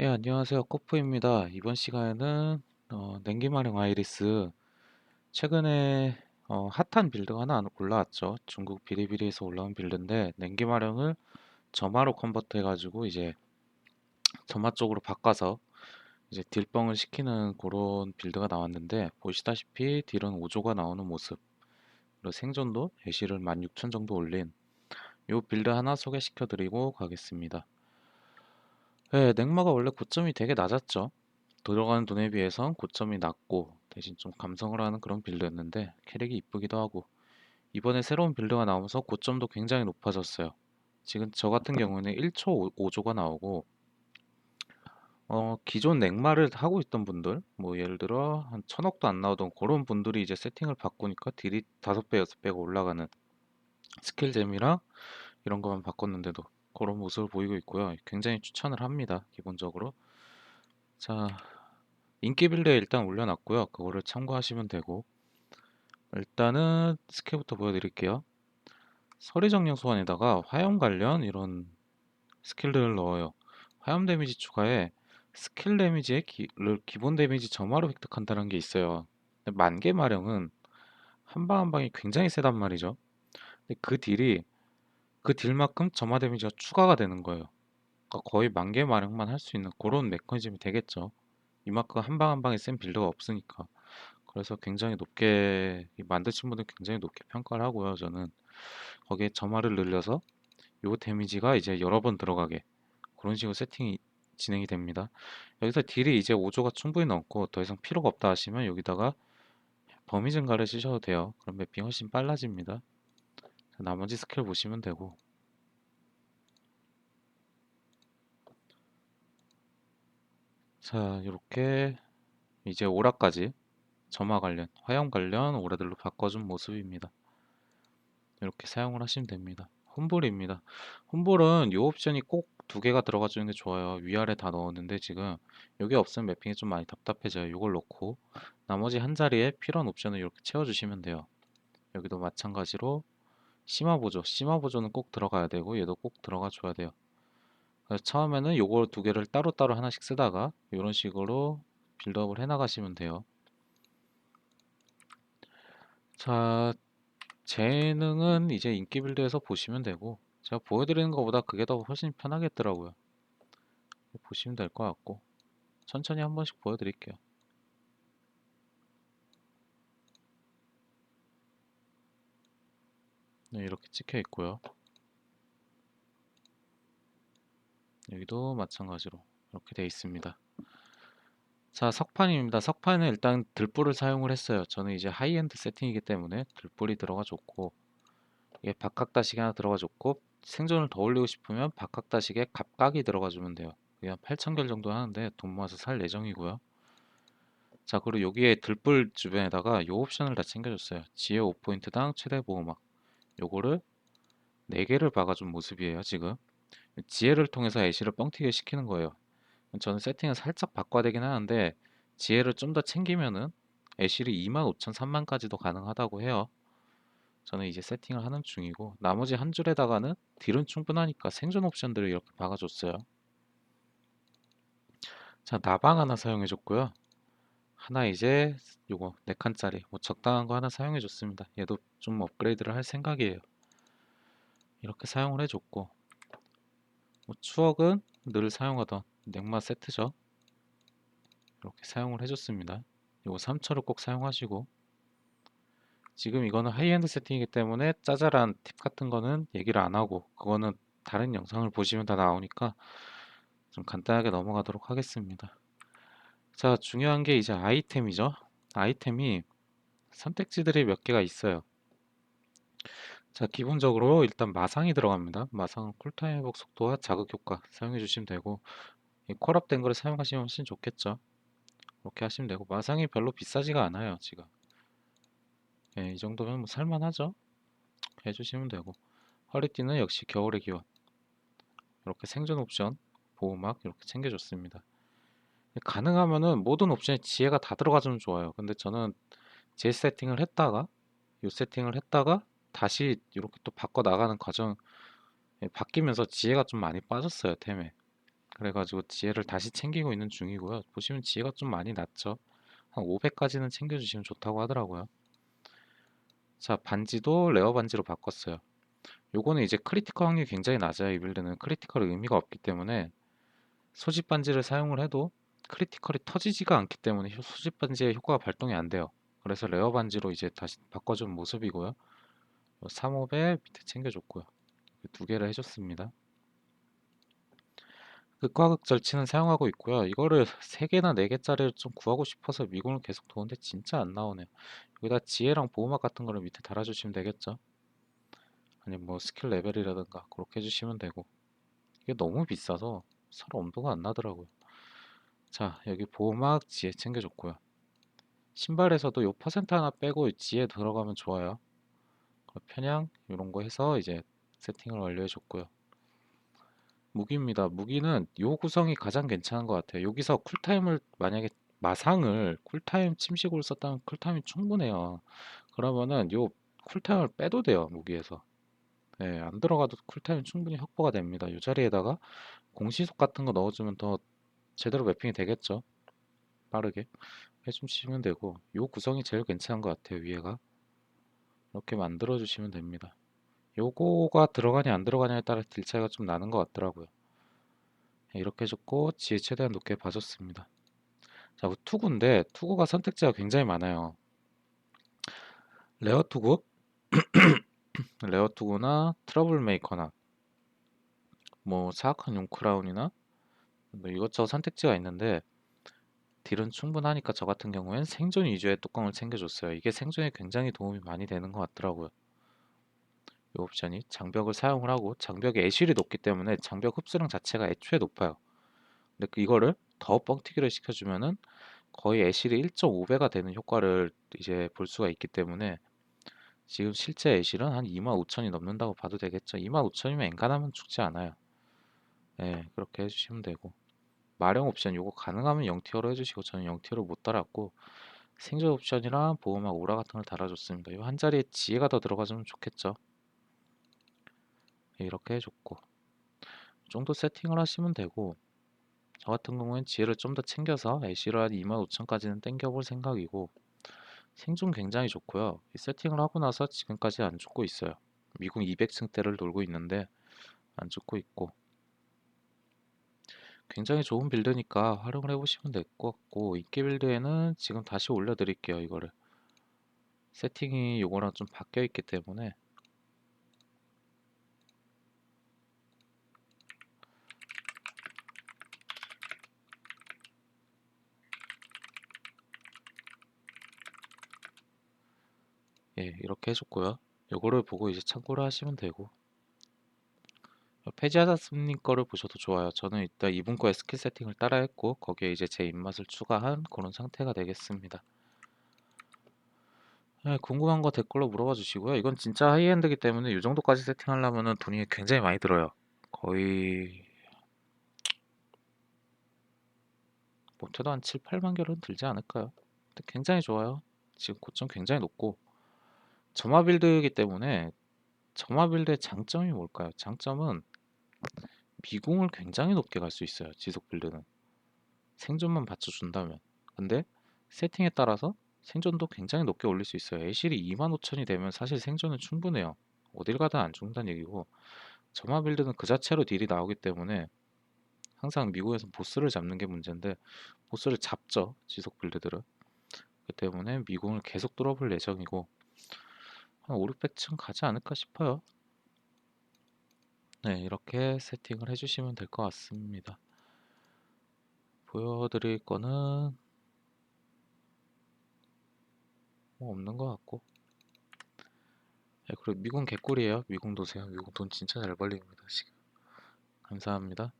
예, 안녕하세요. 코프입니다. 이번 시간에는 어, 냉기마령 아이리스 최근에 어, 핫한 빌드가 하나 올라왔죠. 중국 비리비리에서 올라온 빌드인데 냉기마령을 점화로 컨버트 해가지고 이제 점화 쪽으로 바꿔서 이제 딜뻥을 시키는 그런 빌드가 나왔는데 보시다시피 딜은 5조가 나오는 모습 그리고 생존도 애쉬를 16,000 정도 올린 요 빌드 하나 소개시켜 드리고 가겠습니다. 네, 냉마가 원래 고점이 되게 낮았죠. 들어가는 돈에 비해선 고점이 낮고 대신 좀 감성을 하는 그런 빌드였는데 캐릭이 이쁘기도 하고 이번에 새로운 빌드가 나오면서 고점도 굉장히 높아졌어요. 지금 저 같은 경우에는 1초 5조가 나오고 어, 기존 냉마를 하고 있던 분들 뭐 예를 들어 한 천억도 안 나오던 그런 분들이 이제 세팅을 바꾸니까 딜이 5배, 6배가 올라가는 스킬 잼이랑 이런 것만 바꿨는데도 그런 모습을 보이고 있고요. 굉장히 추천을 합니다. 기본적으로. 자, 인기 빌드에 일단 올려놨고요. 그거를 참고하시면 되고 일단은 스킬부터 보여드릴게요. 서리정령 소환에다가 화염 관련 이런 스킬들을 넣어요. 화염 데미지 추가에 스킬 데미지의 기, 본 데미지 점화로 획득한다는 게 있어요. 만개 마령은 한 방 한 방이 굉장히 세단 말이죠. 근데 그 딜이 그 딜만큼 점화 데미지가 추가가 되는 거예요. 그러니까 거의 만개 마령만 할 수 있는 그런 메커니즘이 되겠죠. 이만큼 한 방 한 방에 센 빌드가 없으니까. 그래서 굉장히 높게 만드신 분들 굉장히 높게 평가를 하고요. 저는 거기에 점화를 늘려서 요 데미지가 이제 여러 번 들어가게 그런 식으로 세팅이 진행이 됩니다. 여기서 딜이 이제 5조가 충분히 넘고 더 이상 필요가 없다 하시면 여기다가 범위 증가를 쓰셔도 돼요. 그럼 맵핑 훨씬 빨라집니다. 나머지 스킬 보시면 되고 자 이렇게 이제 오라까지 점화 관련, 화형 관련 오라들로 바꿔준 모습입니다. 이렇게 사용을 하시면 됩니다. 홈볼입니다. 홈볼은 이 옵션이 꼭 두 개가 들어가 주는 게 좋아요. 위아래 다 넣었는데 지금 여기 없으면 매핑이 좀 많이 답답해져요. 이걸 넣고 나머지 한 자리에 필요한 옵션을 이렇게 채워주시면 돼요. 여기도 마찬가지로 심화 보조, 심화 보조는 꼭 들어가야 되고 얘도 꼭 들어가 줘야 돼요. 그래서 처음에는 요걸 두 개를 따로따로 하나씩 쓰다가 이런 식으로 빌드업을 해 나가시면 돼요. 자, 재능은 이제 인기 빌드에서 보시면 되고 제가 보여드리는 것보다 그게 더 훨씬 편하겠더라고요. 보시면 될 것 같고 천천히 한 번씩 보여드릴게요. 네, 이렇게 찍혀 있고요. 여기도 마찬가지로 이렇게 되어 있습니다. 자, 석판입니다. 석판은 일단 들불을 사용을 했어요. 저는 이제 하이엔드 세팅이기 때문에 들불이 들어가 줬고 이게 박각다식이 하나 들어가 줬고 생존을 더 올리고 싶으면 박각다식에 갑각이 들어가 주면 돼요. 그냥 8,000결 정도 하는데 돈 모아서 살 예정이고요. 자, 그리고 여기에 들불 주변에다가 요 옵션을 다 챙겨줬어요. 지혜 5포인트당 최대 보호막. 요거를 4개를 박아준 모습이에요, 지금. 지혜를 통해서 애쉬를 뻥튀기 시키는 거예요. 저는 세팅을 살짝 바꿔야 되긴 하는데 지혜를 좀 더 챙기면은 애쉬를 25,000, 3만까지도 가능하다고 해요. 저는 이제 세팅을 하는 중이고 나머지 한 줄에다가는 딜은 충분하니까 생존 옵션들을 이렇게 박아줬어요. 자 나방 하나 사용해줬고요. 하나 이제 요거 4칸짜리 뭐 적당한 거 하나 사용해 줬습니다. 얘도 좀 업그레이드를 할 생각이에요. 이렇게 사용을 해 줬고 뭐 추억은 늘 사용하던 냉마 세트죠. 이렇게 사용을 해 줬습니다. 이거 3초를 꼭 사용하시고 지금 이거는 하이엔드 세팅이기 때문에 짜잘한 팁 같은 거는 얘기를 안 하고 그거는 다른 영상을 보시면 다 나오니까 좀 간단하게 넘어가도록 하겠습니다. 자, 중요한 게 이제 아이템이죠. 아이템이 선택지들이 몇 개가 있어요. 자, 기본적으로 일단 마상이 들어갑니다. 마상은 쿨타임 회복 속도와 자극 효과 사용해 주시면 되고 콜업된 거를 사용하시면 훨씬 좋겠죠. 그렇게 하시면 되고 마상이 별로 비싸지가 않아요, 지금. 예, 이 정도면 뭐 살만하죠. 해주시면 되고 허리띠는 역시 겨울의 기원 이렇게 생존 옵션 보호막 이렇게 챙겨줬습니다. 가능하면은 모든 옵션에 지혜가 다 들어가주면 좋아요. 근데 저는 제 세팅을 했다가 요 세팅을 했다가 다시 이렇게 또 바꿔 나가는 과정 바뀌면서 지혜가 좀 많이 빠졌어요 템에. 그래가지고 지혜를 다시 챙기고 있는 중이고요. 보시면 지혜가 좀 많이 낮죠. 한 500까지는 챙겨주시면 좋다고 하더라고요. 자, 반지도 레어 반지로 바꿨어요. 요거는 이제 크리티컬 확률이 굉장히 낮아요. 이 빌드는 크리티컬 의미가 없기 때문에 소집 반지를 사용을 해도 크리티컬이 터지지가 않기 때문에 효- 소집 반지의 효과가 발동이 안 돼요. 그래서 레어 반지로 이제 다시 바꿔준 모습이고요. 요 3호배 밑에 챙겨줬고요. 두 개를 해줬습니다. 극과 극 절치는 사용하고 있고요. 이거를 3개나 4개짜리를 좀 구하고 싶어서 미군을 계속 도는데 진짜 안 나오네요. 여기다 지혜랑 보호막 같은 거를 밑에 달아주시면 되겠죠. 아니 뭐 스킬 레벨이라든가 그렇게 해주시면 되고 이게 너무 비싸서 서로 엄두가 안 나더라고요. 자 여기 보호막 지혜 챙겨줬고요. 신발에서도 요 퍼센트 하나 빼고 지혜 들어가면 좋아요. 그 편향 이런 거 해서 이제 세팅을 완료해 줬고요. 무기입니다. 무기는 요 구성이 가장 괜찮은 것 같아요. 여기서 쿨타임을 만약에 마상을 쿨타임 침식으로 썼다면 쿨타임이 충분해요. 그러면은 요 쿨타임을 빼도 돼요. 무기에서. 네, 안 들어가도 쿨타임 충분히 확보가 됩니다. 이 자리에다가 공시속 같은 거 넣어주면 더 제대로 매핑이 되겠죠. 빠르게 해주시면 되고 요 구성이 제일 괜찮은 것 같아요. 위에가 이렇게 만들어 주시면 됩니다. 요거가 들어가냐 안 들어가냐에 따라 딜 차이가 좀 나는 것 같더라고요. 네, 이렇게 해줬고 지혜 최대한 높게 봐줬습니다. 자, 그 투구인데 투구가 선택지가 굉장히 많아요. 레어 투구, 레어 투구나 트러블 메이커나 뭐 사악한 용크라운이나 뭐 이것저것 선택지가 있는데 딜은 충분하니까 저 같은 경우엔 생존 위주의 뚜껑을 챙겨줬어요. 이게 생존에 굉장히 도움이 많이 되는 것 같더라고요. 이 옵션이 장벽을 사용을 하고 장벽에 애실이 높기 때문에 장벽 흡수량 자체가 애초에 높아요. 근데 그 이거를 더 뻥튀기를 시켜주면은 거의 애실이 1.5배가 되는 효과를 이제 볼 수가 있기 때문에 지금 실제 애실은 한 25,000이 넘는다고 봐도 되겠죠. 25,000이면 엔간하면 죽지 않아요. 네, 그렇게 해주시면 되고 마령 옵션 요거 가능하면 0티어로 해주시고 저는 0티어로 못 달았고 생존 옵션이랑 보호막 오라 같은 걸 달아줬습니다. 이한 자리에 지혜가 더 들어가주면 좋겠죠. 네, 이렇게 해줬고 이 정도 세팅을 하시면 되고 저 같은 경우엔 지혜를 좀 더 챙겨서 애쉬를 한 25,000까지는 땡겨볼 생각이고 생존 굉장히 좋고요. 이 세팅을 하고 나서 지금까지 안 죽고 있어요. 미국 200층 대를 돌고 있는데 안 죽고 있고 굉장히 좋은 빌드니까 활용을 해보시면 될 것 같고 인기 빌드에는 지금 다시 올려드릴게요 이거를. 세팅이 요거랑 좀 바뀌어 있기 때문에. 예 이렇게 해줬고요. 요거를 보고 이제 참고를 하시면 되고 거를 보셔도 좋아요 저는 일단 이분 거의 스킬 세팅을 따라 했고 거기에 이제 제 입맛을 추가한 그런 상태가 되겠습니다 네, 궁금한 거 댓글로 물어봐 주시고요. 이건 진짜 하이엔드이기 때문에 이 정도까지 세팅하려면 돈이 굉장히 많이 들어요. 거의 못해도 한 7, 8만 개는 들지 않을까요? 근데 굉장히 좋아요. 지금 고점 굉장히 높고 점화 빌드이기 때문에 점화 빌드의 장점이 뭘까요? 장점은 미궁을 굉장히 높게 갈 수 있어요. 지속 빌드는 생존만 받쳐준다면 근데 세팅에 따라서 생존도 굉장히 높게 올릴 수 있어요. 애실이 25,000이 되면 사실 생존은 충분해요. 어딜 가든 안 죽는다는 얘기고 점화 빌드는 그 자체로 딜이 나오기 때문에 항상 미국에서 보스를 잡는 게 문제인데 보스를 잡죠 지속 빌드들은 그 때문에 미궁을 계속 뚫어볼 예정이고 한 5, 600층 가지 않을까 싶어요 네 이렇게 세팅을 해주시면 될 것 같습니다. 보여드릴 거는 뭐 없는 것 같고. 네, 그리고 미궁 개꿀이에요. 미궁 도세요. 미궁 돈 진짜 잘 벌립니다 지금. 감사합니다